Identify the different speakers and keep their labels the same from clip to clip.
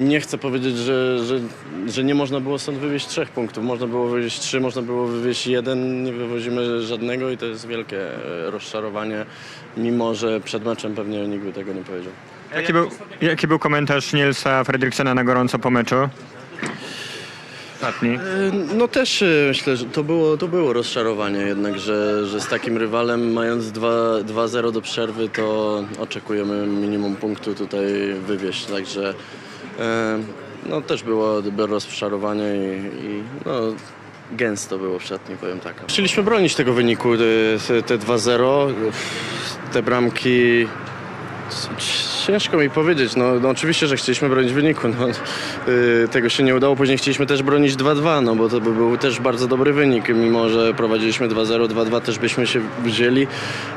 Speaker 1: Nie chcę powiedzieć, że, że, że nie można było stąd wywieźć trzech punktów. Można było wywieźć trzy, można było wywieźć jeden. Nie wywozimy żadnego i to jest wielkie e, rozczarowanie, mimo że przed meczem pewnie nikt by tego nie powiedział.
Speaker 2: Jaki był, jaki był komentarz Nielsa Fredriksena na gorąco po meczu? Ostatni.
Speaker 1: E, No też e, myślę, że to było, to było rozczarowanie jednak, że, że z takim rywalem mając 2 2-0 do przerwy to oczekujemy minimum punktu tutaj wywieźć, także no też było, rozczarowanie i, i no, gęsto było w szatni, powiem tak. Chcieliśmy bronić tego wyniku, te, te 2-0, te bramki Ciężko mi powiedzieć. No, no oczywiście, że chcieliśmy bronić wyniku. No, yy, tego się nie udało. Później chcieliśmy też bronić 2-2, no bo to by był też bardzo dobry wynik. Mimo, że prowadziliśmy 2-0, 2-2 też byśmy się wzięli,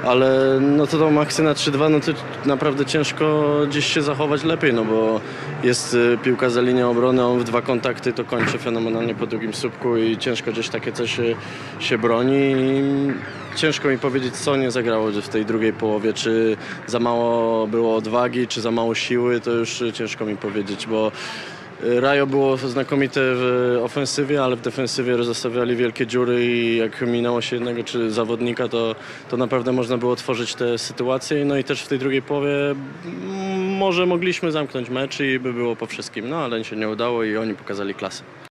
Speaker 1: ale no to tą akcję na 3-2, no to naprawdę ciężko gdzieś się zachować lepiej, no bo jest y, piłka za linią obrony, on w dwa kontakty to kończy fenomenalnie po drugim słupku i ciężko gdzieś takie coś się, się broni. I ciężko mi powiedzieć, co nie zagrało w tej drugiej połowie, czy za mało było odwagi, czy za mało siły, to już ciężko mi powiedzieć, bo Rajo było znakomite w ofensywie, ale w defensywie zostawiali wielkie dziury i jak minęło się jednego czy zawodnika, to, to naprawdę można było tworzyć te sytuacje. No i też w tej drugiej połowie mm, może mogliśmy zamknąć mecz i by było po wszystkim, no ale się nie udało i oni pokazali klasę.